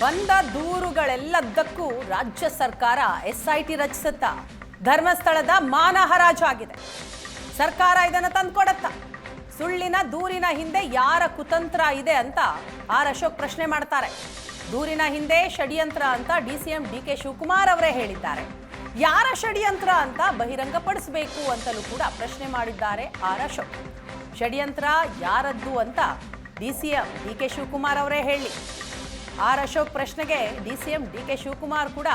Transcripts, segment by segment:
ಬಂದ ದೂರುಗಳೆಲ್ಲದಕ್ಕೂ ರಾಜ್ಯ ಸರ್ಕಾರ ಎಸ್ಐಟಿ ರಚಿಸುತ್ತ ಧರ್ಮಸ್ಥಳದ ಮಾನ ಹರಾಜಾಗಿದೆ ಸರ್ಕಾರ ಇದನ್ನು ತಂದ್ಕೊಡತ್ತ ಸುಳ್ಳಿನ ದೂರಿನ ಹಿಂದೆ ಯಾರ ಕುತಂತ್ರ ಇದೆ ಅಂತ ಆರ್ ಅಶೋಕ್ ಪ್ರಶ್ನೆ ಮಾಡ್ತಾರೆ. ದೂರಿನ ಹಿಂದೆ ಷಡ್ಯಂತ್ರ ಅಂತ D C M D K Shivakumar ಅವರೇ ಹೇಳಿದ್ದಾರೆ. ಯಾರ ಷಡ್ಯಂತ್ರ ಅಂತ ಬಹಿರಂಗಪಡಿಸಬೇಕು ಅಂತಲೂ ಕೂಡ ಪ್ರಶ್ನೆ ಮಾಡಿದ್ದಾರೆ ಆರ್ ಅಶೋಕ್. ಷಡ್ಯಂತ್ರ ಯಾರದ್ದು ಅಂತ D C M D K Shivakumar ಅವರೇ ಹೇಳಿ. ಆರ್ ಅಶೋಕ್ ಪ್ರಶ್ನೆಗೆ D C M D K Shivakumar ಕೂಡ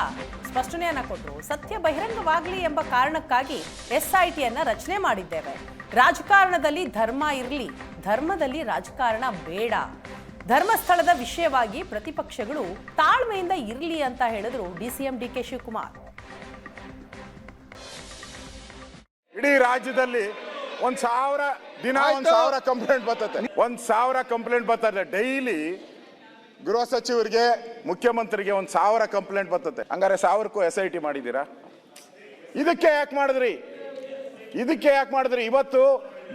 ಸ್ಪಷ್ಟನೆಯನ್ನ ಕೊಟ್ಟರು ಸತ್ಯ ಬಹಿರಂಗವಾಗಲಿ ಎಂಬ ಕಾರಣಕ್ಕಾಗಿ ಎಸ್ ಐ ಟಿಯನ್ನ ರಚನೆ ಮಾಡಿದ್ದೇವೆ. ರಾಜಕಾರಣದಲ್ಲಿ ಧರ್ಮ ಇರಲಿ ಧರ್ಮದಲ್ಲಿ ರಾಜಕಾರಣ ಬೇಡ. ಧರ್ಮಸ್ಥಳದ ವಿಷಯವಾಗಿ ಪ್ರತಿಪಕ್ಷಗಳು ತಾಳ್ಮೆಯಿಂದ ಇರಲಿ ಅಂತ ಹೇಳಿದ್ರು D C M D K Shivakumar. ಇಡೀ ರಾಜ್ಯದಲ್ಲಿ ಒಂದ್ ಸಾವಿರ ದಿನ ಒಂದ್ ಸಾವಿರ ಕಂಪ್ಲೇಂಟ್ ಬರ್ತದೆ. ಒಂದ್ ಸಾವಿರ ಕಂಪ್ಲೇಂಟ್ ಬರ್ತದೆ. ಡೈಲಿ ಗೃಹ ಸಚಿವರಿಗೆ, ಮುಖ್ಯಮಂತ್ರಿಗೆ ಒಂದು ಸಾವಿರ ಕಂಪ್ಲೇಂಟ್ ಬರ್ತದೆ ಹಂಗಾರೆ ಸಾವಿರಕ್ಕೂ ಎಸ್ ಐ ಟಿ ಮಾಡಿದ್ದೀರಾ? ಇದಕ್ಕೆ ಯಾಕೆ ಮಾಡಿದ್ರಿ? ಇದಕ್ಕೆ ಯಾಕೆ ಮಾಡಿದ್ರಿ? ಇವತ್ತು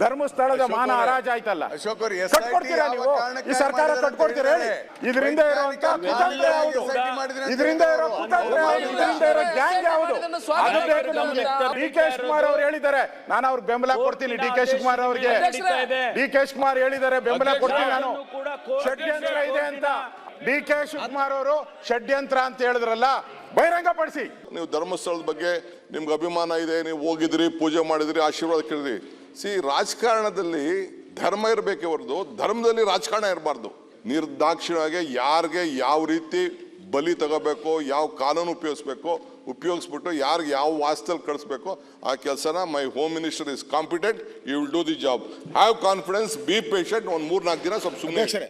ಧರ್ಮಸ್ಥಳದ ಮಾನ ಹರಾಜ್ ಆಯ್ತಲ್ಲ ಅಶೋಕ್ ಅವ್ರೆ, ಕಟ್ಕೊಡ್ತೀರಾ ನೀವು? ಈ ಸರ್ಕಾರ ಕಟ್ಕೊಡ್ತೀರಾ ಹೇಳಿ. ಹೇಳಿದ್ದಾರೆ. ಇದರಿಂದ ಇರುವಂತ ಕುತಂತ್ರ ಯಾವುದು? ಇದರಿಂದ ಇರೋ ಹೇಳಿದ್ದಾರೆ. ಕುತಂತ್ರ ಯಾವುದು? ಇದರಿಂದ ಇರೋ ಗ್ಯಾಂಗ್ ಯಾವುದು? ಅದು ಬೇಕು ನಮಗೆ. ಡಿ ಕೆ ಶಿವಕುಮಾರ್ ಅವ್ರು ಹೇಳಿದ್ದಾರೆ. ನಾನು ಅವ್ರ ಬೆಂಬಲ ಕೊಡ್ತೀನಿ. ಡಿ ಕೆ ಶಿವಕುಮಾರ್ ಅವ್ರಿಗೆ. ಡಿ ಕೆ ಶಿವಕುಮಾರ್ ಹೇಳಿದ್ದಾರೆ ಬೆಂಬಲ ಕೊಡ್ತೀನಿ ನಾನು. ಷಡ್ಯಂತ್ರ ಇದೆ ಅಂತ. ಡಿ ಕೆ ಶಿವಕುಮಾರ್ ಅವರು ಷಡ್ಯಂತ್ರ ಅಂತ ಹೇಳಿದ್ರಲ್ಲ ಬಹಿರಂಗಪಡಿಸಿ. ನೀವು ಧರ್ಮಸ್ಥಳದ ಬಗ್ಗೆ ನಿಮ್ಗೆ ಅಭಿಮಾನ ಇದೆ ನೀವು ಹೋಗಿದ್ರಿ ಪೂಜೆ ಮಾಡಿದ್ರಿ ಆಶೀರ್ವಾದ ಕೇಳಿದ್ರಿ. ಸಿ ರಾಜಕಾರಣದಲ್ಲಿ ಧರ್ಮ ಇರಬೇಕೆ ಹೊರತು ಧರ್ಮದಲ್ಲಿ ರಾಜಕಾರಣ ಇರಬಾರ್ದು. ನಿರ್ದಾಕ್ಷಿಣ್ಯವಾಗಿ ಯಾರಿಗೆ ಯಾವ ರೀತಿ ಬಲಿ ತಗೋಬೇಕು, ಯಾವ ಕಾನೂನು ಉಪಯೋಗಿಸ್ಬೇಕು, ಉಪಯೋಗಿಸ್ಬಿಟ್ಟು ಯಾರಿಗೆ ಯಾವ ವಾಸ್ತಲ್ಲಿ ಕಳಿಸ್ಬೇಕು, ಆ ಕೆಲಸನ my home minister is competent you will do the job have confidence be patient ಒಂದು ಮೂರು ನಾಲ್ಕು ದಿನ ಸ್ವಲ್ಪ ಸುಮ್ಮನೆ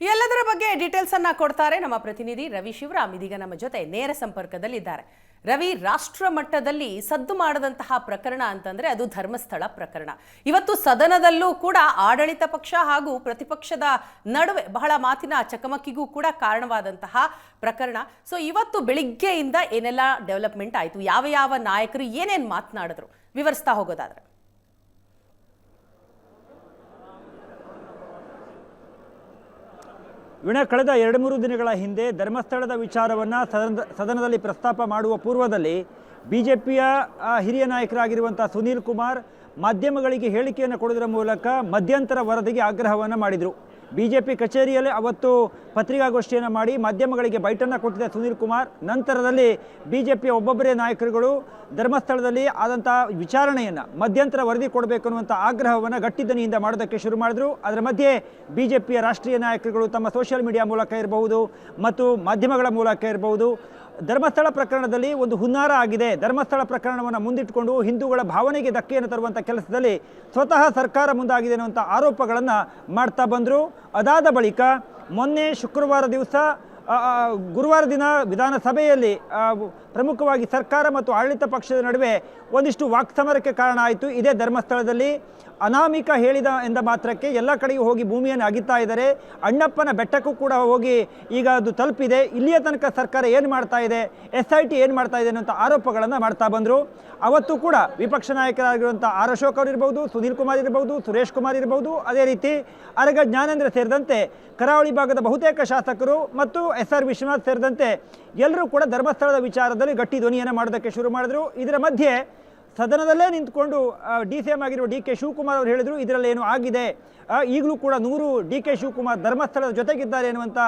ಎಲ್ಲದರ ಬಗ್ಗೆ ಡೀಟೇಲ್ಸ್ ಅನ್ನ ಕೊಡ್ತಾರೆ ನಮ್ಮ ಪ್ರತಿನಿಧಿ ರವಿ ಶಿವರಾಮ್. ಇದೀಗ ನಮ್ಮ ಜೊತೆ ನೇರ ಸಂಪರ್ಕದಲ್ಲಿದ್ದಾರೆ. ರವಿ, ರಾಷ್ಟ್ರ ಮಟ್ಟದಲ್ಲಿ ಸದ್ದು ಮಾಡದಂತಹ ಪ್ರಕರಣ ಅಂತಂದ್ರೆ ಅದು ಧರ್ಮಸ್ಥಳ ಪ್ರಕರಣ. ಇವತ್ತು ಸದನದಲ್ಲೂ ಕೂಡ ಆಡಳಿತ ಪಕ್ಷ ಹಾಗೂ ಪ್ರತಿಪಕ್ಷದ ನಡುವೆ ಬಹಳ ಮಾತಿನ ಚಕಮಕಿಗೂ ಕೂಡ ಕಾರಣವಾದಂತಹ ಪ್ರಕರಣ. ಸೊ ಇವತ್ತು ಬೆಳಿಗ್ಗೆಯಿಂದ ಏನೆಲ್ಲ ಡೆವಲಪ್ಮೆಂಟ್ ಆಯಿತು? ಯಾವ ಯಾವ ನಾಯಕರು ಏನೇನು ಮಾತನಾಡಿದ್ರು? ವಿವರಿಸ್ತಾ ಹೋಗೋದಾದ್ರೆ. ವಿಣ ಕಳೆದ ಎರಡು ಮೂರು ದಿನಗಳ ಹಿಂದೆ ಧರ್ಮಸ್ಥಳದ ವಿಚಾರವನ್ನು ಸದನ ಸದನದಲ್ಲಿ ಪ್ರಸ್ತಾಪ ಮಾಡುವ ಪೂರ್ವದಲ್ಲಿ ಬಿ ಜೆ ಪಿಯ ಹಿರಿಯ ನಾಯಕರಾಗಿರುವಂಥ ಸುನೀಲ್ ಕುಮಾರ್ ಮಾಧ್ಯಮಗಳಿಗೆ ಹೇಳಿಕೆಯನ್ನು ಕೊಡೋದರ ಮೂಲಕ ಮಧ್ಯಂತರ ವರದಿಗೆ ಆಗ್ರಹವನ್ನು ಮಾಡಿದರು. ಬಿ ಜೆ ಪಿ ಕಚೇರಿಯಲ್ಲಿ ಅವತ್ತು ಪತ್ರಿಕಾಗೋಷ್ಠಿಯನ್ನು ಮಾಡಿ ಮಾಧ್ಯಮಗಳಿಗೆ ಬೈಟನ್ನು ಕೊಟ್ಟಿದ್ದ ಸುನೀಲ್ ಕುಮಾರ್. ನಂತರದಲ್ಲಿ ಬಿ ಜೆ ಪಿಯ ಒಬ್ಬೊಬ್ಬರೇ ನಾಯಕರುಗಳು ಧರ್ಮಸ್ಥಳದಲ್ಲಿ ಆದಂಥ ವಿಚಾರಣೆಯನ್ನು ಮಧ್ಯಂತರ ವರದಿ ಕೊಡಬೇಕು ಅನ್ನುವಂಥ ಆಗ್ರಹವನ್ನು ಗಟ್ಟಿದನಿಯಿಂದ ಮಾಡೋದಕ್ಕೆ ಶುರು ಮಾಡಿದ್ರು. ಅದರ ಮಧ್ಯೆ ಬಿ ರಾಷ್ಟ್ರೀಯ ನಾಯಕರುಗಳು ತಮ್ಮ ಸೋಷಿಯಲ್ ಮೀಡಿಯಾ ಮೂಲಕ ಇರಬಹುದು ಮತ್ತು ಮಾಧ್ಯಮಗಳ ಮೂಲಕ ಇರಬಹುದು. ಧರ್ಮಸ್ಥಳ ಪ್ರಕರಣದಲ್ಲಿ ಒಂದು ಹುನ್ನಾರ ಆಗಿದೆ. ಧರ್ಮಸ್ಥಳ ಪ್ರಕರಣವನ್ನು ಮುಂದಿಟ್ಟುಕೊಂಡು ಹಿಂದೂಗಳ ಭಾವನೆಗೆ ಧಕ್ಕೆಯನ್ನು ತರುವಂಥ ಕೆಲಸದಲ್ಲಿ ಸ್ವತಃ ಸರ್ಕಾರ ಮುಂದಾಗಿದೆ ಅನ್ನುವಂಥ ಆರೋಪಗಳನ್ನು ಮಾಡ್ತಾ ಬಂದರು. ಅದಾದ ಬಳಿಕ ಮೊನ್ನೆ ಶುಕ್ರವಾರ ದಿವಸ ಗುರುವಾರ ದಿನ ವಿಧಾನಸಭೆಯಲ್ಲಿ ಪ್ರಮುಖವಾಗಿ ಸರ್ಕಾರ ಮತ್ತು ಆಡಳಿತ ಪಕ್ಷದ ನಡುವೆ ಒಂದಿಷ್ಟು ವಾಕ್ಸಮರಕ್ಕೆ ಕಾರಣ ಆಯಿತು. ಇದೇ ಧರ್ಮಸ್ಥಳದಲ್ಲಿ ಅನಾಮಿಕ ಹೇಳಿದ ಎಂದ ಮಾತ್ರಕ್ಕೆ ಎಲ್ಲ ಕಡೆಯೂ ಹೋಗಿ ಭೂಮಿಯನ್ನು ಅಗಿತಾ ಇದ್ದಾರೆ. ಅಣ್ಣಪ್ಪನ ಬೆಟ್ಟಕ್ಕೂ ಕೂಡ ಹೋಗಿ ಈಗ ಅದು ತಲುಪಿದೆ. ಇಲ್ಲಿಯ ತನಕ ಸರ್ಕಾರ ಏನು ಮಾಡ್ತಾ ಇದೆ? ಎಸ್ ಐ ಟಿ ಏನು ಮಾಡ್ತಾ ಇದೆ ಅನ್ನೋಂಥ ಆರೋಪಗಳನ್ನು ಮಾಡ್ತಾ ಬಂದರು. ಅವತ್ತು ಕೂಡ ವಿಪಕ್ಷ ನಾಯಕರಾಗಿರುವಂಥ ಆರ್ ಅಶೋಕ್ ಅವರು ಇರ್ಬೋದು, ಸುನೀಲ್ ಕುಮಾರ್ ಇರ್ಬೋದು, ಸುರೇಶ್ ಕುಮಾರ್ ಇರ್ಬೋದು, ಅದೇ ರೀತಿ ಅರಗ ಜ್ಞಾನೇಂದ್ರ ಸೇರಿದಂತೆ ಕರಾವಳಿ ಭಾಗದ ಬಹುತೇಕ ಶಾಸಕರು ಮತ್ತು ಎಸ್ ಆರ್ ವಿಶ್ವನಾಥ್ ಸೇರಿದಂತೆ ಎಲ್ಲರೂ ಕೂಡ ಧರ್ಮಸ್ಥಳದ ವಿಚಾರದಲ್ಲಿ ಗಟ್ಟಿ ಧ್ವನಿಯನ್ನು ಮಾಡೋದಕ್ಕೆ ಶುರು ಮಾಡಿದ್ರು. ಇದರ ಮಧ್ಯೆ ಸದನದಲ್ಲೇ ನಿಂತ್ಕೊಂಡು ಡಿ ಸಿ ಎಂ ಆಗಿರುವ ಡಿ ಕೆ ಶಿವಕುಮಾರ್ ಅವರು ಹೇಳಿದರು, ಇದರಲ್ಲಿ ಏನು ಆಗಿದೆ. ಈಗಲೂ ಕೂಡ ನೂರು ಡಿ ಕೆ ಶಿವಕುಮಾರ್ ಧರ್ಮಸ್ಥಳದ ಜೊತೆಗಿದ್ದಾರೆ ಎನ್ನುವಂಥ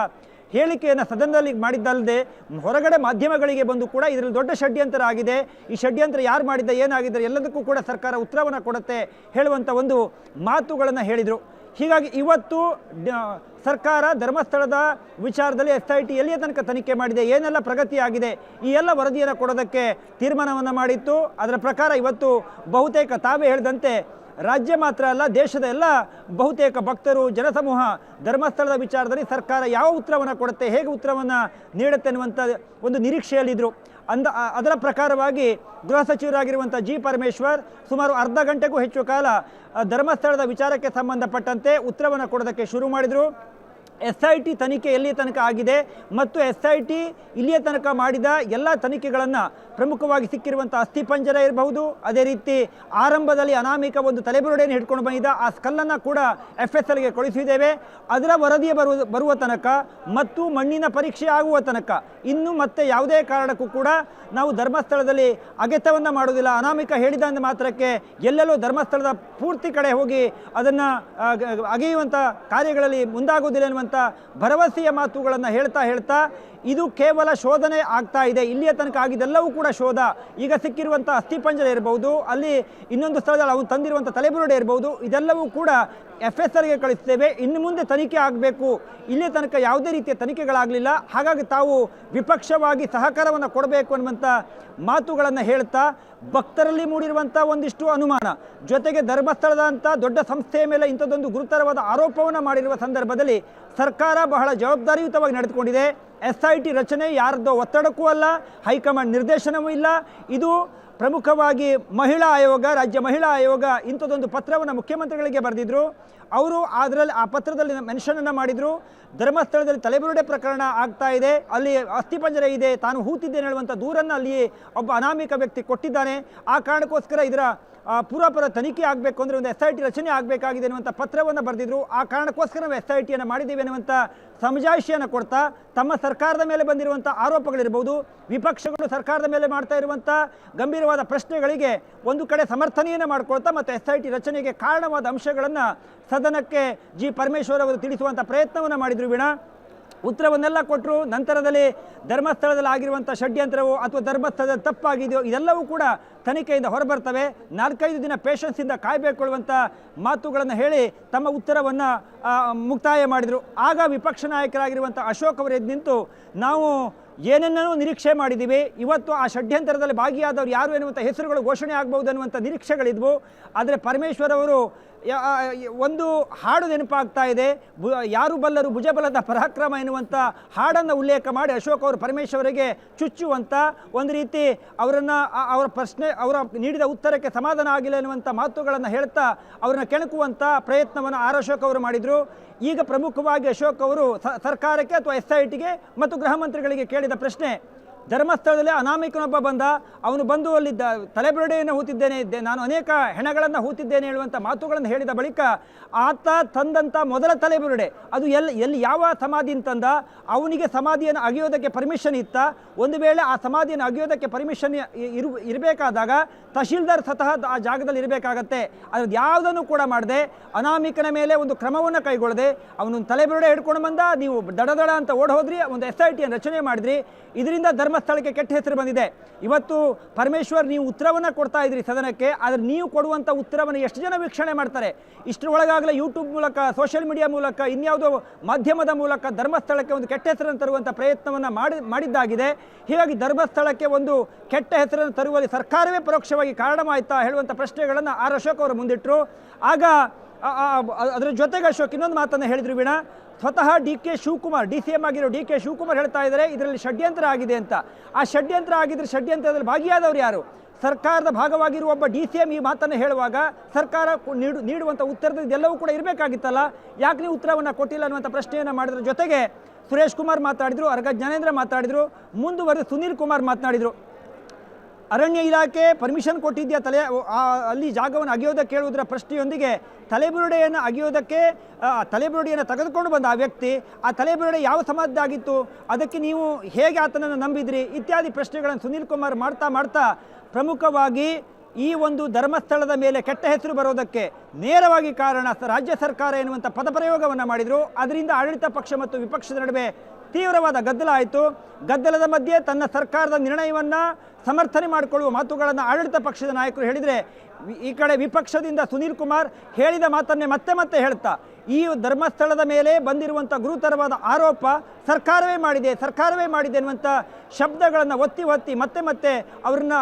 ಹೇಳಿಕೆಯನ್ನು ಸದನದಲ್ಲಿ ಮಾಡಿದ್ದಲ್ಲದೆ, ಹೊರಗಡೆ ಮಾಧ್ಯಮಗಳಿಗೆ ಬಂದು ಕೂಡ ಇದರಲ್ಲಿ ದೊಡ್ಡ ಷಡ್ಯಂತರ ಆಗಿದೆ. ಈ ಷಡ್ಯಂತ್ರ ಯಾರು ಮಾಡಿದ್ದ ಏನಾಗಿದ್ದಾರೆ ಎಲ್ಲದಕ್ಕೂ ಕೂಡ ಸರ್ಕಾರ ಉತ್ತರವನ್ನು ಕೊಡುತ್ತೆ ಹೇಳುವಂಥ ಒಂದು ಮಾತುಗಳನ್ನು ಹೇಳಿದರು. ಹೀಗಾಗಿ ಇವತ್ತು ಸರ್ಕಾರ ಧರ್ಮಸ್ಥಳದ ವಿಚಾರದಲ್ಲಿ ಎಸ್ ಐ ಟಿ ಎಲ್ಲಿಯ ತನಕ ತನಿಖೆ ಮಾಡಿದೆ, ಏನೆಲ್ಲ ಪ್ರಗತಿಯಾಗಿದೆ, ಈ ಎಲ್ಲ ವರದಿಯನ್ನು ಕೊಡೋದಕ್ಕೆ ತೀರ್ಮಾನವನ್ನು ಮಾಡಿತ್ತು. ಅದರ ಪ್ರಕಾರ ಇವತ್ತು ಬಹುತೇಕ ತಾವೇ ಹೇಳಿದಂತೆ ರಾಜ್ಯ ಮಾತ್ರ ಅಲ್ಲ, ದೇಶದ ಎಲ್ಲ ಬಹುತೇಕ ಭಕ್ತರು, ಜನಸಮೂಹ ಧರ್ಮಸ್ಥಳದ ವಿಚಾರದಲ್ಲಿ ಸರ್ಕಾರ ಯಾವ ಉತ್ತರವನ್ನು ಕೊಡುತ್ತೆ, ಹೇಗೆ ಉತ್ತರವನ್ನು ನೀಡುತ್ತೆ ಅನ್ನುವಂಥ ಒಂದು ನಿರೀಕ್ಷೆಯಲ್ಲಿದ್ದರು. ಅಂದ ಅದರ ಪ್ರಕಾರವಾಗಿ ಗೃಹ ಸಚಿವರಾಗಿರುವಂಥ ಜಿ ಪರಮೇಶ್ವರ್ ಸುಮಾರು ಅರ್ಧ ಗಂಟೆಗೂ ಹೆಚ್ಚು ಕಾಲ ಧರ್ಮಸ್ಥಳದ ವಿಚಾರಕ್ಕೆ ಸಂಬಂಧಪಟ್ಟಂತೆ ಉತ್ತರವನ್ನು ಕೊಡೋದಕ್ಕೆ ಶುರು ಮಾಡಿದರು. ಎಸ್ ಐ ಟಿ ತನಿಖೆ ಎಲ್ಲಿಯ ತನಕ ಆಗಿದೆ ಮತ್ತು ಎಸ್ ಐ ಟಿ ಇಲ್ಲಿಯ ತನಕ ಮಾಡಿದ ಎಲ್ಲ ತನಿಖೆಗಳನ್ನು ಪ್ರಮುಖವಾಗಿ ಸಿಕ್ಕಿರುವಂಥ ಅಸ್ಥಿಪಂಜರ ಇರಬಹುದು. ಅದೇ ರೀತಿ ಆರಂಭದಲ್ಲಿ ಅನಾಮಿಕ ಒಂದು ತಲೆಬುರುಡೆಯನ್ನು ಹಿಡ್ಕೊಂಡು ಬಂದಿದ್ದ ಆ ಸ್ಕಲ್ಲನ್ನು ಕೂಡ ಎಫ್ ಎಸ್ ಎಲ್ಗೆ ಕಳುಹಿಸಿದ್ದೇವೆ. ಅದರ ವರದಿಯ ಬರುವ ಬರುವ ತನಕ ಮತ್ತು ಮಣ್ಣಿನ ಪರೀಕ್ಷೆ ಆಗುವ ತನಕ ಇನ್ನು ಮತ್ತೆ ಯಾವುದೇ ಕಾರಣಕ್ಕೂ ಕೂಡ ನಾವು ಧರ್ಮಸ್ಥಳದಲ್ಲಿ ಅಗೆತವನ್ನು ಮಾಡುವುದಿಲ್ಲ. ಅನಾಮಿಕ ಹೇಳಿದ ಮಾತ್ರಕ್ಕೆ ಎಲ್ಲೆಲ್ಲೂ ಧರ್ಮಸ್ಥಳದ ಪೂರ್ತಿ ಕಡೆ ಹೋಗಿ ಅದನ್ನು ಅಗೆಯುವಂಥ ಕಾರ್ಯಗಳಲ್ಲಿ ಮುಂದಾಗುವುದಿಲ್ಲ ಎನ್ನುವಂಥ ಭರವಸೆಯ ಮಾತುಗಳನ್ನು ಹೇಳ್ತಾ ಹೇಳ್ತಾ ಇದು ಕೇವಲ ಶೋಧನೆ ಆಗ್ತಾ ಇದೆ. ಇಲ್ಲಿಯ ತನಕ ಆಗಿದ್ದೆಲ್ಲವೂ ಕೂಡ ಶೋಧ. ಈಗ ಸಿಕ್ಕಿರುವಂಥ ಅಸ್ಥಿಪಂಜರ ಇರಬಹುದು ಅಲ್ಲಿ ಇನ್ನೊಂದು ಸ್ಥಳದಲ್ಲಿ ಅವನು ತಂದಿರುವಂಥ ತಲೆಬುರುಡೆ ಇರಬಹುದು ಇದೆಲ್ಲವೂ ಕೂಡ ಎಫ್ ಎಸ್ ಆರ್ಗೆ ಕಳಿಸ್ತೇವೆ. ಇನ್ನು ಮುಂದೆ ತನಿಖೆ ಆಗಬೇಕು. ಇಲ್ಲಿಯ ತನಕ ಯಾವುದೇ ರೀತಿಯ ತನಿಖೆಗಳಾಗಲಿಲ್ಲ. ಹಾಗಾಗಿ ತಾವು ವಿಪಕ್ಷವಾಗಿ ಸಹಕಾರವನ್ನು ಕೊಡಬೇಕು ಅನ್ನುವಂಥ ಮಾತುಗಳನ್ನು ಹೇಳ್ತಾ ಭಕ್ತರಲ್ಲಿ ಮೂಡಿರುವಂಥ ಒಂದಿಷ್ಟು ಅನುಮಾನ. ಜೊತೆಗೆ ಧರ್ಮಸ್ಥಳದ ದೊಡ್ಡ ಸಂಸ್ಥೆಯ ಮೇಲೆ ಇಂಥದ್ದೊಂದು ಗುರುತರವಾದ ಆರೋಪವನ್ನು ಮಾಡಿರುವ ಸಂದರ್ಭದಲ್ಲಿ ಸರ್ಕಾರ ಬಹಳ ಜವಾಬ್ದಾರಿಯುತವಾಗಿ ನಡೆದುಕೊಂಡಿದೆ. ಎಸ್ ಐ ಟಿ ರಚನೆ ಯಾರದ್ದೋ ಒತ್ತಡಕ್ಕೂ ಅಲ್ಲ, ಹೈಕಮಾಂಡ್ ನಿರ್ದೇಶನವೂ ಇಲ್ಲ. ಇದು ಪ್ರಮುಖವಾಗಿ ಮಹಿಳಾ ಆಯೋಗ, ರಾಜ್ಯ ಮಹಿಳಾ ಆಯೋಗ ಇಂಥದ್ದೊಂದು ಪತ್ರವನ್ನು ಮುಖ್ಯಮಂತ್ರಿಗಳಿಗೆ ಬರೆದಿದ್ರು. ಅವರು ಅದರಲ್ಲಿ ಆ ಪತ್ರದಲ್ಲಿ ಮೆನ್ಷನನ್ನು ಮಾಡಿದರು. ಧರ್ಮಸ್ಥಳದಲ್ಲಿ ತಲೆಬುರುಡೆ ಪ್ರಕರಣ ಆಗ್ತಾ ಇದೆ. ಅಲ್ಲಿ ಅಸ್ಥಿಪಂಜರ ಇದೆ. ತಾನು ಹೂತಿದ್ದೇನೆ ಹೇಳುವಂಥ ದೂರನ್ನು ಅಲ್ಲಿ ಒಬ್ಬ ಅನಾಮಿಕ ವ್ಯಕ್ತಿ ಕೊಟ್ಟಿದ್ದಾನೆ. ಆ ಕಾರಣಕ್ಕೋಸ್ಕರ ಇದರ ಆ, ಪೂರ್ವಾಪರ ತನಿಖೆ ಆಗಬೇಕು ಅಂದರೆ ಒಂದು ಎಸ್ ಐ ಟಿ ರಚನೆ ಆಗಬೇಕಾಗಿದೆ ಅನ್ನುವಂಥ ಪತ್ರವನ್ನು ಬರೆದಿದ್ರು. ಆ ಕಾರಣಕ್ಕೋಸ್ಕರ ನಾವು ಎಸ್ ಐ ಟಿಯನ್ನು ಮಾಡಿದ್ದೀವಿ ಅನ್ನುವಂಥ ಸಮಜಾಯಿಷಿಯನ್ನು ಕೊಡ್ತಾ ತಮ್ಮ ಸರ್ಕಾರದ ಮೇಲೆ ಬಂದಿರುವಂಥ ಆರೋಪಗಳಿರ್ಬೋದು. ವಿಪಕ್ಷಗಳು ಸರ್ಕಾರದ ಮೇಲೆ ಮಾಡ್ತಾ ಇರುವಂಥ ಗಂಭೀರವಾದ ಪ್ರಶ್ನೆಗಳಿಗೆ ಒಂದು ಕಡೆ ಸಮರ್ಥನೆಯನ್ನು ಮಾಡಿಕೊಳ್ತಾ ಮತ್ತು ಎಸ್ ಐ ಟಿ ರಚನೆಗೆ ಕಾರಣವಾದ ಅಂಶಗಳನ್ನು ಸದನಕ್ಕೆ ಜಿ. ಪರಮೇಶ್ವರ್ ಅವರು ತಿಳಿಸುವಂಥ ಪ್ರಯತ್ನವನ್ನು ಮಾಡಿದ್ರು ವೀಣಾ. ಉತ್ತರವನ್ನೆಲ್ಲ ಕೊಟ್ಟರು ನಂತರದಲ್ಲಿ ಧರ್ಮಸ್ಥಳದಲ್ಲಿ ಆಗಿರುವಂಥ ಷಡ್ಯಂತ್ರವೋ ಅಥವಾ ಧರ್ಮಸ್ಥಳದ ತಪ್ಪಾಗಿದೆಯೋ ಇದೆಲ್ಲವೂ ಕೂಡ ತನಿಖೆಯಿಂದ ಹೊರಬರ್ತವೆ. ನಾಲ್ಕೈದು ದಿನ ಪೇಷನ್ಸಿಂದ ಕಾಯ್ಬೇಕೊಳ್ಳುವಂಥ ಮಾತುಗಳನ್ನು ಹೇಳಿ ತಮ್ಮ ಉತ್ತರವನ್ನು ಮುಕ್ತಾಯ ಮಾಡಿದರು. ಆಗ ವಿಪಕ್ಷ ನಾಯಕರಾಗಿರುವಂಥ ಅಶೋಕ್ ಅವರು ಎದ್ದು ನಿಂತು, ನಾವು ಏನನ್ನೂ ನಿರೀಕ್ಷೆ ಮಾಡಿದ್ದೀವಿ. ಇವತ್ತು ಆ ಷಡ್ಯಂತರದಲ್ಲಿ ಭಾಗಿಯಾದವರು ಯಾರು ಎನ್ನುವಂಥ ಹೆಸರುಗಳು ಘೋಷಣೆ ಆಗ್ಬೋದು ಅನ್ನುವಂಥ ನಿರೀಕ್ಷೆಗಳಿದ್ವು. ಆದರೆ ಪರಮೇಶ್ವರ್ ಅವರು ಒಂದು ಹಾಡು ನೆನಪಾಗ್ತಾ ಇದೆ. ಯಾರು ಬಲ್ಲರು ಭುಜಬಲದ ಪರಾಕ್ರಮ ಎನ್ನುವಂಥ ಹಾಡನ್ನು ಉಲ್ಲೇಖ ಮಾಡಿ ಅಶೋಕ್ ಅವರು ಪರಮೇಶ್ವರಿಗೆ ಚುಚ್ಚುವಂಥ ಒಂದು ರೀತಿ ಅವರನ್ನು ಅವರ ಪ್ರಶ್ನೆ, ಅವರ ನೀಡಿದ ಉತ್ತರಕ್ಕೆ ಸಮಾಧಾನ ಆಗಿಲ್ಲ ಎನ್ನುವಂಥ ಮಾತುಗಳನ್ನು ಹೇಳ್ತಾ ಅವರನ್ನು ಕೆಣಕುವಂಥ ಪ್ರಯತ್ನವನ್ನು ಆರ್ ಅಶೋಕ್ ಅವರು ಮಾಡಿದರು. ಈಗ ಪ್ರಮುಖವಾಗಿ ಅಶೋಕ್ ಅವರು ಸರ್ಕಾರಕ್ಕೆ ಅಥವಾ ಎಸ್ ಐ ಟಿಗೆ ಮತ್ತು ಗೃಹ ಮಂತ್ರಿಗಳಿಗೆ ಕೇಳಿದ ಪ್ರಶ್ನೆ ಧರ್ಮಸ್ಥಳದಲ್ಲಿ ಅನಾಮಿಕನೊಬ್ಬ ಬಂದ, ಅವನು ಬಂದು ಅಲ್ಲಿ ತಲೆಬುರಡೆಯನ್ನು ಹೂತಿದ್ದೇನೆ ಇದ್ದೆ ನಾನು ಅನೇಕ ಹೆಣಗಳನ್ನು ಹೂತಿದ್ದೇನೆ ಹೇಳುವಂಥ ಮಾತುಗಳನ್ನು ಹೇಳಿದ ಬಳಿಕ ಆತ ತಂದಂಥ ಮೊದಲ ತಲೆಬುರುಡೆ, ಅದು ಎಲ್ಲಿ ಎಲ್ಲಿ ಯಾವ ಸಮಾಧಿಯನ್ನು ತಂದ ಅವನಿಗೆ ಸಮಾಧಿಯನ್ನು ಅಗೆಯೋದಕ್ಕೆ ಪರ್ಮಿಷನ್ ಇತ್ತ, ಒಂದು ವೇಳೆ ಆ ಸಮಾಧಿಯನ್ನು ಅಗೆಯೋದಕ್ಕೆ ಪರ್ಮಿಷನ್ ಇರು, ಇರಬೇಕಾದಾಗ ತಹಶೀಲ್ದಾರ್ ಸ್ವತಃ ಆ ಜಾಗದಲ್ಲಿ ಇರಬೇಕಾಗತ್ತೆ, ಅದ್ರದ್ದು ಯಾವುದನ್ನು ಕೂಡ ಮಾಡದೆ, ಅನಾಮಿಕನ ಮೇಲೆ ಒಂದು ಕ್ರಮವನ್ನು ಕೈಗೊಳ್ಳದೆ ಅವನು ತಲೆಬುರುಡೆ ಹಿಡ್ಕೊಂಡು ಬಂದ, ನೀವು ದಡದಡ ದಡ ಅಂತ ಓಡ್ ಹೋದ್ರಿ, ಒಂದು ಎಸ್ ಐ ಟಿಯನ್ನು ರಚನೆ ಮಾಡಿದ್ರಿ, ಇದರಿಂದ ಧರ್ಮಸ್ಥಳಕ್ಕೆ ಕೆಟ್ಟ ಹೆಸರು ಬಂದಿದೆ. ಇವತ್ತು ಪರಮೇಶ್ವರ್ ನೀವು ಉತ್ತರವನ್ನು ಕೊಡ್ತಾ ಇದ್ರಿ ಸದನಕ್ಕೆ, ಆದರೆ ನೀವು ಕೊಡುವಂಥ ಉತ್ತರವನ್ನು ಎಷ್ಟು ಜನ ವೀಕ್ಷಣೆ ಮಾಡ್ತಾರೆ? ಇಷ್ಟರೊಳಗಾಗಲೇ ಯೂಟ್ಯೂಬ್ ಮೂಲಕ ಸೋಷಿಯಲ್ ಮೀಡಿಯಾ ಮೂಲಕ, ಇನ್ಯಾವುದೋ ಮಾಧ್ಯಮದ ಮೂಲಕ ಧರ್ಮಸ್ಥಳಕ್ಕೆ ಒಂದು ಕೆಟ್ಟ ಹೆಸರನ್ನು ತರುವಂಥ ಪ್ರಯತ್ನವನ್ನು ಮಾಡಿ, ಮಾಡಿದ್ದಾಗಿದೆ. ಹೀಗಾಗಿ ಧರ್ಮಸ್ಥಳಕ್ಕೆ ಒಂದು ಕೆಟ್ಟ ಹೆಸರನ್ನು ತರುವಲ್ಲಿ ಸರ್ಕಾರವೇ ಪರೋಕ್ಷವಾಗಿ ಕಾರಣವಾಯ್ತಾ ಹೇಳುವಂಥ ಪ್ರಶ್ನೆಗಳನ್ನು ಆರ್ ಅಶೋಕ್ ಅವರು ಮುಂದಿಟ್ಟರು ಆಗ ಅದರ ಜೊತೆಗೆ ಅಶೋಕ್, ಇನ್ನೊಂದು ಮಾತನ್ನು ಹೇಳಿದ್ರು ವೀಣಾ. ಸ್ವತಃ D K Shivakumar, D C M ಆಗಿರೋ ಡಿ ಕೆ ಶಿವಕುಮಾರ್ ಹೇಳ್ತಾ ಇದ್ದಾರೆ, ಇದರಲ್ಲಿ ಷಡ್ಯಂತ್ರ ಆಗಿದೆ ಅಂತ. ಆ ಷಡ್ಯಂತ್ರ ಆಗಿದ್ರೆ ಷಡ್ಯಂತ್ರದಲ್ಲಿ ಭಾಗಿಯಾದವರು ಯಾರು? ಸರ್ಕಾರದ ಭಾಗವಾಗಿರುವ ಒಬ್ಬ ಡಿ ಸಿ ಎಂ ಈ ಮಾತನ್ನು ಹೇಳುವಾಗ ಸರ್ಕಾರ ನೀಡು ನೀಡುವಂಥ ಉತ್ತರದ ಇದೆಲ್ಲವೂ ಕೂಡ ಇರಬೇಕಾಗಿತ್ತಲ್ಲ? ಯಾಕೆ ನೀವು ಉತ್ತರವನ್ನು ಕೊಟ್ಟಿಲ್ಲ ಅನ್ನುವಂಥ ಪ್ರಶ್ನೆಯನ್ನು ಮಾಡಿದ್ರ ಜೊತೆಗೆ ಸುರೇಶ್ ಕುಮಾರ್ ಮಾತಾಡಿದರು, ಅರ್ಗ ಜ್ಞಾನೇಂದ್ರ ಮಾತಾಡಿದರು, ಮುಂದುವರೆದು ಸುನೀಲ್ ಕುಮಾರ್ ಮಾತನಾಡಿದರು. ಅರಣ್ಯ ಇಲಾಖೆ ಪರ್ಮಿಷನ್ ಕೊಟ್ಟಿದೆಯಾ ತಲೆ ಅಲ್ಲಿ ಜಾಗವನ್ನು ಅಗೆಯೋದಕ್ಕೆ ಕೇಳುವುದರ ಪ್ರಶ್ನೆಯೊಂದಿಗೆ ತಲೆಬುರುಡೆಯನ್ನು ಅಗೆಯೋದಕ್ಕೆ ತಲೆಬುರುಡೆಯನ್ನು ತೆಗೆದುಕೊಂಡು ಬಂದ ಆ ವ್ಯಕ್ತಿ, ಆ ತಲೆಬುರುಡೆ ಯಾವ ಸಮಾಜದಾಗಿತ್ತು, ಅದಕ್ಕೆ ನೀವು ಹೇಗೆ ಆತನನ್ನು ನಂಬಿದ್ರಿ, ಇತ್ಯಾದಿ ಪ್ರಶ್ನೆಗಳನ್ನು ಸುನೀಲ್ ಕುಮಾರ್ ಮಾಡ್ತಾ ಮಾಡ್ತಾ ಪ್ರಮುಖವಾಗಿ ಈ ಒಂದು ಧರ್ಮಸ್ಥಳದ ಮೇಲೆ ಕೆಟ್ಟ ಹೆಸರು ಬರೋದಕ್ಕೆ ನೇರವಾಗಿ ಕಾರಣ ರಾಜ್ಯ ಸರ್ಕಾರ ಎನ್ನುವಂಥ ಪದಪ್ರಯೋಗವನ್ನು ಮಾಡಿದರು. ಅದರಿಂದ ಆಡಳಿತ ಪಕ್ಷ ಮತ್ತು ವಿಪಕ್ಷದ ನಡುವೆ ತೀವ್ರವಾದ ಗದ್ದಲ ಆಯಿತು ಗದ್ದಲದ ಮಧ್ಯೆ ತನ್ನ ಸರ್ಕಾರದ ನಿರ್ಣಯವನ್ನು ಸಮರ್ಥನೆ ಮಾಡಿಕೊಳ್ಳುವ ಮಾತುಗಳನ್ನು ಆಡಳಿತ ಪಕ್ಷದ ನಾಯಕರು ಹೇಳಿದರೆ, ಈ ಕಡೆ ವಿಪಕ್ಷದಿಂದ ಸುನೀಲ್ ಕುಮಾರ್ ಹೇಳಿದ ಮಾತನ್ನೇ ಮತ್ತೆ ಮತ್ತೆ ಹೇಳ್ತಾ ಈ ಧರ್ಮಸ್ಥಳದ ಮೇಲೆ ಬಂದಿರುವಂಥ ಗುರುತರವಾದ ಆರೋಪ ಸರ್ಕಾರವೇ ಮಾಡಿದೆ ಸರ್ಕಾರವೇ ಮಾಡಿದೆ ಅನ್ನುವಂಥ ಶಬ್ದಗಳನ್ನು ಒತ್ತಿ ಒತ್ತಿ ಮತ್ತೆ ಮತ್ತೆ ಅವ್ರನ್ನ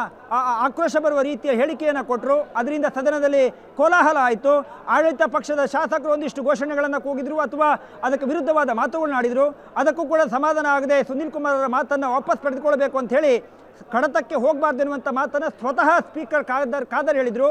ಆಕ್ರೋಶ ಬರುವ ರೀತಿಯ ಹೇಳಿಕೆಯನ್ನು ಕೊಟ್ಟರು ಅದರಿಂದ ಸದನದಲ್ಲಿ ಕೋಲಾಹಲ ಆಯಿತು. ಆಡಳಿತ ಪಕ್ಷದ ಶಾಸಕರು ಒಂದಿಷ್ಟು ಘೋಷಣೆಗಳನ್ನು ಕೂಗಿದ್ರು ಅಥವಾ ಅದಕ್ಕೆ ವಿರುದ್ಧವಾದ ಮಾತುಗಳನ್ನ ಆಡಿದರು ಅದಕ್ಕೂ ಕೂಡ ಸಮಾಧಾನ ಆಗದೆ ಸುನೀಲ್ ಕುಮಾರ್ ಅವರ ಮಾತನ್ನು ವಾಪಸ್ ಪಡೆದುಕೊಳ್ಬೇಕು ಅಂತ ಹೇಳಿ ಕಡತಕ್ಕೆ ಹೋಗಬಾರ್ದು ಎನ್ನುವಂಥ ಮಾತನ್ನು ಸ್ವತಃ ಸ್ಪೀಕರ್ ಕಾದರ್ ಖಾದರ್ ಹೇಳಿದರು.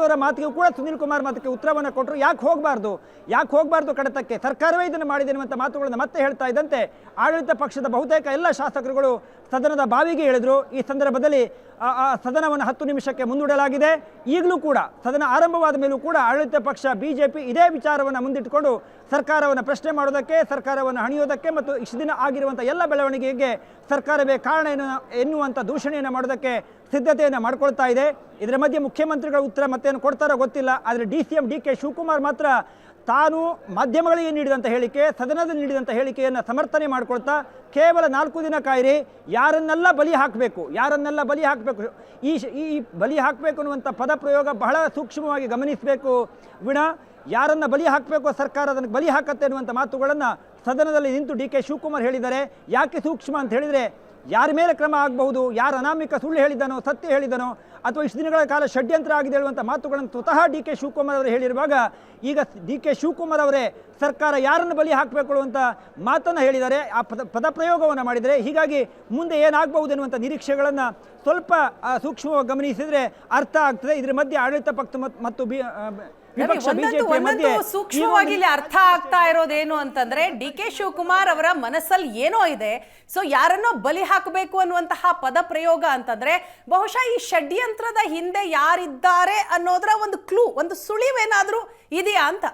ಅವರ ಮಾತಿಗೆ ಕೂಡ ಸುನೀಲ್ ಕುಮಾರ್ ಮಾತಕ್ಕೆ ಉತ್ತರವನ್ನು ಕೊಟ್ಟರು ಯಾಕೆ ಹೋಗಬಾರ್ದು? ಯಾಕೆ ಹೋಗಬಾರ್ದು ಕಡತಕ್ಕೆ ಸರ್ಕಾರವೇ ಇದನ್ನು ಮಾಡಿದೆ ಎನ್ನುವಂಥ ಮಾತುಗಳನ್ನು ಮತ್ತೆ ಹೇಳ್ತಾ ಇದ್ದಂತೆ ಆಡಳಿತ ಪಕ್ಷದ ಬಹುತೇಕ ಎಲ್ಲ ಶಾಸಕರುಗಳು ಸದನದ ಬಾವಿಗೆ ಇಳಿದ್ರು ಈ ಸಂದರ್ಭದಲ್ಲಿ, ಆ ಸದನವನ್ನು ಹತ್ತು ನಿಮಿಷಕ್ಕೆ ಮುಂದೂಡಲಾಗಿದೆ. ಈಗಲೂ ಕೂಡ, ಸದನ ಆರಂಭವಾದ ಮೇಲೂ ಕೂಡ ಆಡಳಿತ ಪಕ್ಷ ಬಿ ಜೆ ಪಿ ಇದೇ ವಿಚಾರವನ್ನು ಮುಂದಿಟ್ಟುಕೊಂಡು ಸರ್ಕಾರವನ್ನು ಪ್ರಶ್ನೆ ಮಾಡೋದಕ್ಕೆ, ಸರ್ಕಾರವನ್ನು ಹಣಿಯೋದಕ್ಕೆ ಮತ್ತು ಇಷ್ಟು ದಿನ ಆಗಿರುವಂಥ ಎಲ್ಲ ಬೆಳವಣಿಗೆಗೆ ಸರ್ಕಾರವೇ ಕಾರಣ ಏನು ಎನ್ನುವಂಥ ದೂಷಣೆಯನ್ನು ಮಾಡೋದಕ್ಕೆ ಸಿದ್ಧತೆಯನ್ನು ಮಾಡ್ಕೊಳ್ತಾ ಇದೆ. ಇದರ ಮಧ್ಯೆ ಮುಖ್ಯಮಂತ್ರಿಗಳ ಉತ್ತರ ಮತ್ತೇನು ಕೊಡ್ತಾರೋ ಗೊತ್ತಿಲ್ಲ. ಆದರೆ D C M D K Shivakumar ಮಾತ್ರ ತಾನು ಮಾಧ್ಯಮಗಳಿಗೆ ನೀಡಿದಂಥ ಹೇಳಿಕೆ, ಸದನದಲ್ಲಿ ನೀಡಿದಂಥ ಹೇಳಿಕೆಯನ್ನು ಸಮರ್ಥನೆ ಮಾಡಿಕೊಳ್ತಾ ಕೇವಲ ನಾಲ್ಕು ದಿನ ಕಾಯಿರಿ, ಯಾರನ್ನೆಲ್ಲ ಬಲಿ ಹಾಕಬೇಕು, ಯಾರನ್ನೆಲ್ಲ ಬಲಿ ಹಾಕಬೇಕು, ಈ ಈ ಬಲಿ ಹಾಕಬೇಕು ಅನ್ನುವಂಥ ಪದ ಪ್ರಯೋಗ ಬಹಳ ಸೂಕ್ಷ್ಮವಾಗಿ ಗಮನಿಸಬೇಕು. ವಿಣ, ಯಾರನ್ನು ಬಲಿ ಹಾಕಬೇಕು ಸರ್ಕಾರ ಅದನ್ನು ಬಲಿ ಹಾಕತ್ತೆ ಅನ್ನುವಂಥ ಮಾತುಗಳನ್ನು ಸದನದಲ್ಲಿ ನಿಂತು ಡಿ ಕೆ ಶಿವಕುಮಾರ್ ಹೇಳಿದ್ದಾರೆ. ಯಾಕೆ ಸೂಕ್ಷ್ಮ ಅಂತ ಹೇಳಿದರೆ ಯಾರ ಮೇಲೆ ಕ್ರಮ ಆಗಬಹುದು, ಯಾರು ಅನಾಮಿಕ ಸುಳ್ಳು ಹೇಳಿದನೋ, ಸತ್ಯ ಹೇಳಿದನೋ, ಅಥವಾ ಇಷ್ಟು ದಿನಗಳ ಕಾಲ ಷಡ್ಯಂತ್ರ ಆಗಿದೆ ಹೇಳುವಂಥ ಮಾತುಗಳನ್ನು ಸ್ವತಃ ಡಿ ಕೆ ಶಿವಕುಮಾರ್ ಅವರು ಹೇಳಿರುವಾಗ, ಈಗ ಡಿ ಕೆ ಶಿವಕುಮಾರ್ ಅವರೇ ಸರ್ಕಾರ ಯಾರನ್ನು ಬಲಿ ಹಾಕಬೇಕು ಅನ್ನುವಂಥ ಮಾತನ್ನು ಹೇಳಿದ್ದಾರೆ ಆ ಪದ, ಪದಪ್ರಯೋಗವನ್ನು ಮಾಡಿದರೆ, ಹೀಗಾಗಿ ಮುಂದೆ ಏನಾಗಬಹುದು ಎನ್ನುವಂಥ ನಿರೀಕ್ಷೆಗಳನ್ನು ಸ್ವಲ್ಪ ಸೂಕ್ಷ್ಮವಾಗಿ ಗಮನಿಸಿದರೆ ಅರ್ಥ ಆಗ್ತದೆ. ಇದರ ಮಧ್ಯೆ ಆಡಳಿತ ಪಕ್ಷ ಮತ್ತು- ಬಿ ವಿಪಕ್ಷ ಬಿಜೆಪಿ ಮಧ್ಯೆ ಸೂಕ್ಷ್ಮವಾಗಿ ಇಲ್ಲಿ ಅರ್ಥ ಆಗ್ತಾ ಇರೋದೇನು ಅಂತಂದ್ರೆ ಡಿ ಕೆ ಶಿವಕುಮಾರ್ ಅವರ ಮನಸ್ಸಲ್ಲಿ ಏನೋ ಇದೆ. ಸೊ ಯಾರನ್ನೋ ಬಲಿ ಹಾಕಬೇಕು ಅನ್ನುವಂತಹ ಪದ ಪ್ರಯೋಗ ಅಂತಂದ್ರೆ ಬಹುಶಃ ಈ ಷಡ್ಯಂತ್ರದ ಹಿಂದೆ ಯಾರಿದ್ದಾರೆ ಅನ್ನೋದರ ಒಂದು ಕ್ಲೂ ಒಂದು ಸುಳಿವೇನಾದ್ರೂ ಇದೆಯಾ ಅಂತ?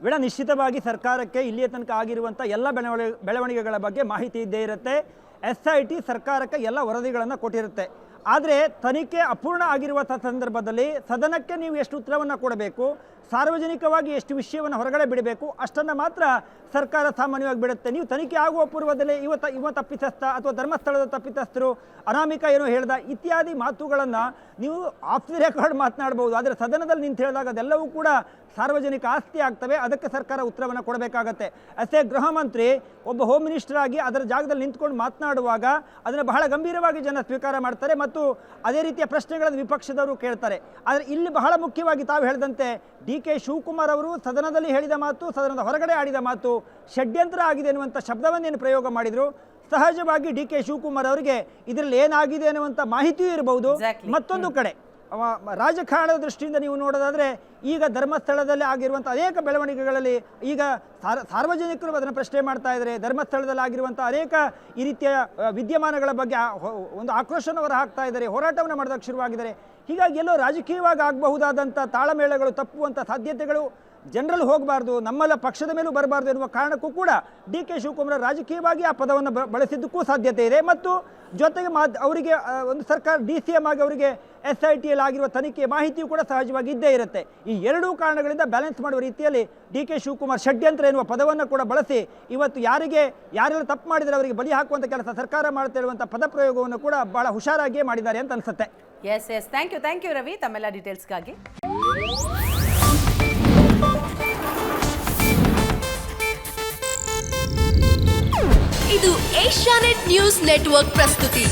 ವಿಳ ನಿಶ್ಚಿತವಾಗಿ ಸರ್ಕಾರಕ್ಕೆ ಇಲ್ಲಿಯ ತನಕ ಆಗಿರುವಂಥ ಎಲ್ಲ ಬೆಳವಣಿಗೆ ಬೆಳವಣಿಗೆಗಳ ಬಗ್ಗೆ ಮಾಹಿತಿ ಇದ್ದೇ ಇರುತ್ತೆ. ಎಸ್ ಐ ಟಿ ಸರ್ಕಾರಕ್ಕೆ ಎಲ್ಲ ವರದಿಗಳನ್ನು ಕೊಟ್ಟಿರುತ್ತೆ. ಆದರೆ ತನಿಖೆ ಅಪೂರ್ಣ ಆಗಿರುವಂಥ ಸಂದರ್ಭದಲ್ಲಿ ಸದನಕ್ಕೆ ನೀವು ಎಷ್ಟು ಉತ್ತರವನ್ನು ಕೊಡಬೇಕು? ಸಾರ್ವಜನಿಕವಾಗಿ ಎಷ್ಟು ವಿಷಯವನ್ನು ಹೊರಗಡೆ ಬಿಡಬೇಕು, ಅಷ್ಟನ್ನು ಮಾತ್ರ ಸರ್ಕಾರ ಸಾಮಾನ್ಯವಾಗಿ ಬಿಡುತ್ತೆ. ನೀವು ತನಿಖೆ ಆಗುವ ಪೂರ್ವದಲ್ಲೇ ಇವತ್ತ ಇವ ತಪ್ಪಿತಸ್ಥ ಅಥವಾ ಧರ್ಮಸ್ಥಳದ ತಪ್ಪಿತಸ್ಥರು ಅನಾಮಿಕ ಏನೋ ಹೇಳ್ದ ಇತ್ಯಾದಿ ಮಾತುಗಳನ್ನು ನೀವು ಆಫ್ ದಿ ರೆಕಾರ್ಡ್ ಮಾತನಾಡ್ಬೋದು. ಆದರೆ ಸದನದಲ್ಲಿ ನಿಂತು ಹೇಳಿದಾಗ ಅದೆಲ್ಲವೂ ಕೂಡ ಸಾರ್ವಜನಿಕ ಆಸ್ತಿ ಆಗ್ತವೆ. ಅದಕ್ಕೆ ಸರ್ಕಾರ ಉತ್ತರವನ್ನು ಕೊಡಬೇಕಾಗತ್ತೆ. ಎ ಗೃಹ ಮಂತ್ರಿ, ಒಬ್ಬ ಹೋಮ್ ಮಿನಿಸ್ಟರ್ ಆಗಿ ಅದರ ಜಾಗದಲ್ಲಿ ನಿಂತ್ಕೊಂಡು ಮಾತನಾಡುವಾಗ ಅದನ್ನು ಬಹಳ ಗಂಭೀರವಾಗಿ ಜನ ಸ್ವೀಕಾರ ಮಾಡ್ತಾರೆ ಮತ್ತು ಅದೇ ರೀತಿಯ ಪ್ರಶ್ನೆಗಳನ್ನು ವಿಪಕ್ಷದವರು ಕೇಳ್ತಾರೆ. ಆದರೆ ಇಲ್ಲಿ ಬಹಳ ಮುಖ್ಯವಾಗಿ ತಾವು ಹೇಳಿದಂತೆ ಡಿ ಕೆ ಶಿವಕುಮಾರ್ ಅವರು ಸದನದಲ್ಲಿ ಹೇಳಿದ ಮಾತು ಸದನದ ಹೊರಗಡೆ ಆಡಿದ ಮಾತು ಷಡ್ಯಂತ್ರ ಆಗಿದೆ ಎನ್ನುವಂಥ ಶಬ್ದವನ್ನೇನು ಪ್ರಯೋಗ ಮಾಡಿದರು? ಸಹಜವಾಗಿ ಡಿ ಕೆ ಶಿವಕುಮಾರ್ ಅವರಿಗೆ ಇದರಲ್ಲಿ ಏನಾಗಿದೆ ಅನ್ನುವಂಥ ಮಾಹಿತಿಯೂ ಇರಬಹುದು. ಮತ್ತೊಂದು ಕಡೆ ರಾಜಕಾರಣದ ದೃಷ್ಟಿಯಿಂದ ನೀವು ನೋಡೋದಾದರೆ ಈಗ ಧರ್ಮಸ್ಥಳದಲ್ಲಿ ಆಗಿರುವಂಥ ಅನೇಕ ಬೆಳವಣಿಗೆಗಳಲ್ಲಿ ಈಗ ಸಾರ್ ಸಾರ್ವಜನಿಕರು ಅದನ್ನು ಪ್ರಶ್ನೆ ಮಾಡ್ತಾ ಇದ್ದಾರೆ. ಧರ್ಮಸ್ಥಳದಲ್ಲಿ ಆಗಿರುವಂಥ ಅನೇಕ ಈ ರೀತಿಯ ವಿದ್ಯಮಾನಗಳ ಬಗ್ಗೆ ಒಂದು ಆಕ್ರೋಶವನ್ನು ಹೊರ ಹಾಕ್ತಾ ಇದ್ದಾರೆ. ಹೋರಾಟವನ್ನು ಮಾಡೋದಕ್ಕೆ ಶುರುವಾಗಿದ್ದಾರೆ. ಹೀಗಾಗಿ ಎಲ್ಲೋ ರಾಜಕೀಯವಾಗಿ ಆಗಬಹುದಾದಂಥ ತಾಳಮೇಳಗಳು, ತಪ್ಪುವಂಥ ಸಾಧ್ಯತೆಗಳು ಜನರಲ್ಲಿ ಹೋಗಬಾರ್ದು, ನಮ್ಮೆಲ್ಲ ಪಕ್ಷದ ಮೇಲೂ ಬರಬಾರ್ದು ಎನ್ನುವ ಕಾರಣಕ್ಕೂ ಕೂಡ ಡಿ ಕೆ ಶಿವಕುಮಾರ್ ರಾಜಕೀಯವಾಗಿ ಆ ಪದವನ್ನು ಬಳಸಿದ್ದಕ್ಕೂ ಸಾಧ್ಯತೆ ಇದೆ. ಮತ್ತು ಜೊತೆಗೆ ಮಾದ್, ಅವರಿಗೆ ಒಂದು ಸರ್ಕಾರ ಡಿ ಸಿ ಎಂ ಆಗಿ ಅವರಿಗೆ ಎಸ್ ಐ ಟಿಯಲ್ಲಿ ಆಗಿರುವ ತನಿಖೆ ಮಾಹಿತಿಯೂ ಕೂಡ ಸಹಜವಾಗಿ ಇದ್ದೇ ಇರುತ್ತೆ. ಈ ಎರಡೂ ಕಾರಣಗಳಿಂದ ಬ್ಯಾಲೆನ್ಸ್ ಮಾಡುವ ರೀತಿಯಲ್ಲಿ ಡಿ ಕೆ ಶಿವಕುಮಾರ್ ಷಡ್ಯಂತ್ರ ಎನ್ನುವ ಪದವನ್ನು ಕೂಡ ಬಳಸಿ ಇವತ್ತು ಯಾರಿಗೆ, ಯಾರೆಲ್ಲ ತಪ್ಪು ಮಾಡಿದರೆ ಅವರಿಗೆ ಬಲಿ ಹಾಕುವಂಥ ಕೆಲಸ ಸರ್ಕಾರ ಮಾಡ್ತಾ ಇರುವಂಥ ಪದಪ್ರಯೋಗವನ್ನು ಕೂಡ ಭಾಳ ಹುಷಾರಾಗಿಯೇ ಮಾಡಿದ್ದಾರೆ ಅಂತ ಅನಿಸುತ್ತೆ. Yes yes thank you thank you Ravi ತಮ್ಮೆಲ್ಲ ಡೀಟೇಲ್ಸ್ಗಾಗಿ ಇದು ಏಷ್ಯಾನೆಟ್ ನ್ಯೂಸ್ ನೆಟ್ವರ್ಕ್ ಪ್ರಸ್ತುತಿ